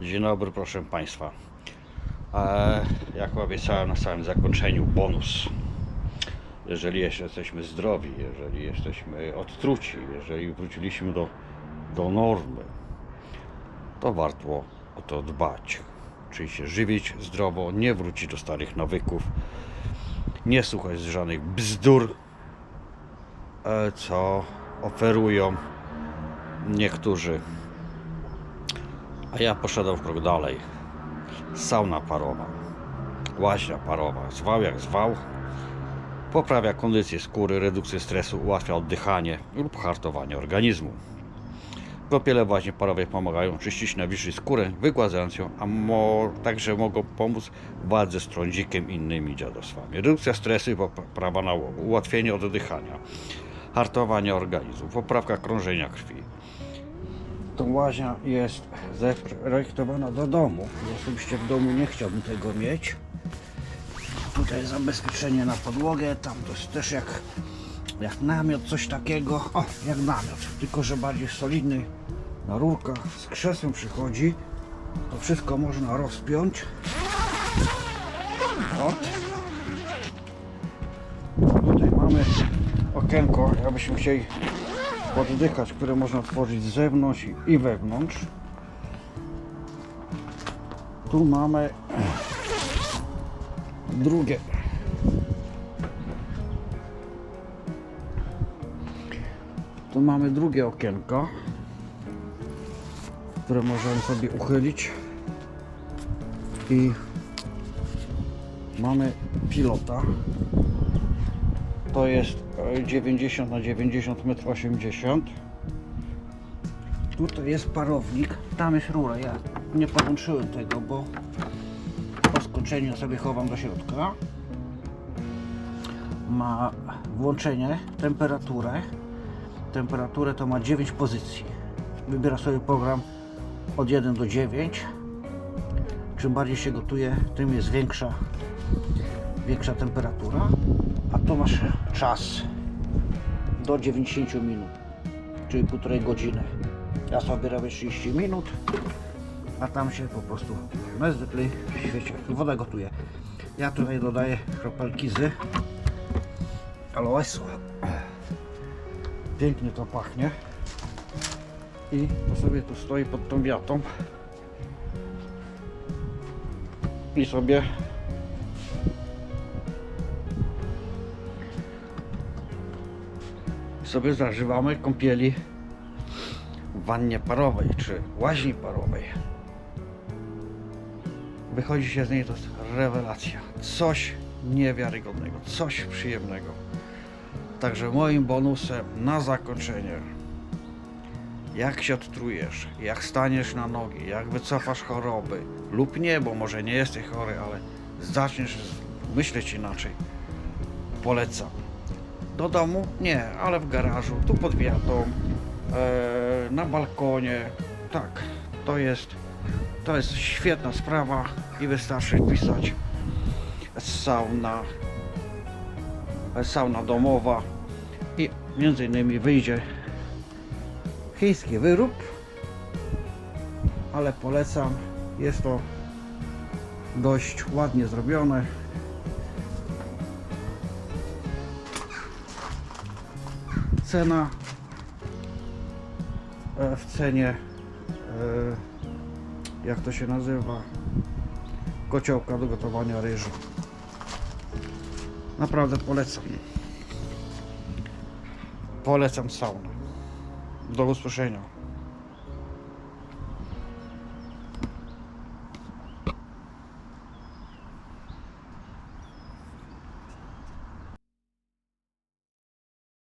Dzień dobry, proszę Państwa. E, jak obiecałem na samym zakończeniu, bonus. Jeżeli jeszcze jesteśmy zdrowi, jeżeli jesteśmy odtruci, jeżeli wróciliśmy do, do normy, to warto o to dbać. Czyli się żywić zdrowo, nie wrócić do starych nawyków, nie słuchać żadnych bzdur, e, co oferują niektórzy. A ja poszedłem w krok dalej. Sauna parowa, łaźnia parowa, zwał jak zwał, poprawia kondycję skóry, redukcję stresu, ułatwia oddychanie lub hartowanie organizmu. Kąpiele w łaźni parowej pomagają czyścić nawilżyć skórę, wygładzając ją, a mo- także mogą pomóc w walce z trądzikiem i innymi dziadostwami. Redukcja stresu i poprawa nałogu, ułatwienie oddychania, hartowanie organizmu, poprawka krążenia krwi. Ta łaźnia jest zaprojektowana do domu. Osobiście w domu nie chciałbym tego mieć. Tutaj zabezpieczenie na podłogę, tam to jest też jak, jak namiot, coś takiego. O, jak namiot, tylko że bardziej solidny. Na rurkach z krzesłem przychodzi. To wszystko można rozpiąć. Ot. Tutaj mamy okienko, jakbyśmy chcieli poddychać, które można tworzyć z zewnątrz i- wewnątrz. Tu mamy drugie. Tu mamy drugie okienko, które możemy sobie uchylić i mamy pilota. To jest 90 na 90 m80 m. Tutaj jest parownik, tam jest rura. Ja nie podłączyłem tego, bo po skończeniu sobie chowam do środka. Ma włączenie, temperaturę. Temperaturę to ma 9 pozycji. Wybiera sobie program od 1 do 9. Czym bardziej się gotuje, tym jest większa, większa temperatura. A tu masz czas do 90 minut, czyli półtorej godziny. Ja sobie robię 30 minut, a tam się po prostu najzwyklej w świecie woda gotuje. Ja tutaj dodaję kropelki z aloesu. Pięknie to pachnie. I to sobie tu stoi pod tą wiatą. I sobie sobie zażywamy kąpieli w wannie parowej czy łaźni parowej. Wychodzi się z niej to jest rewelacja. Coś niewiarygodnego, coś przyjemnego. Także moim bonusem na zakończenie jak się odtrujesz, jak staniesz na nogi, jak wycofasz choroby lub nie, bo może nie jesteś chory, ale zaczniesz myśleć inaczej. Polecam. Do domu? Nie, ale w garażu, tu pod wiatą, e, na balkonie. Tak, to jest, to jest świetna sprawa i wystarczy wpisać sauna, sauna domowa i między innymi wyjdzie chiński wyrób, ale polecam, jest to dość ładnie zrobione. Cena e, w cenie e, jak to się nazywa? Kociołka do gotowania ryżu. Naprawdę polecam. Polecam saunę. Do usłyszenia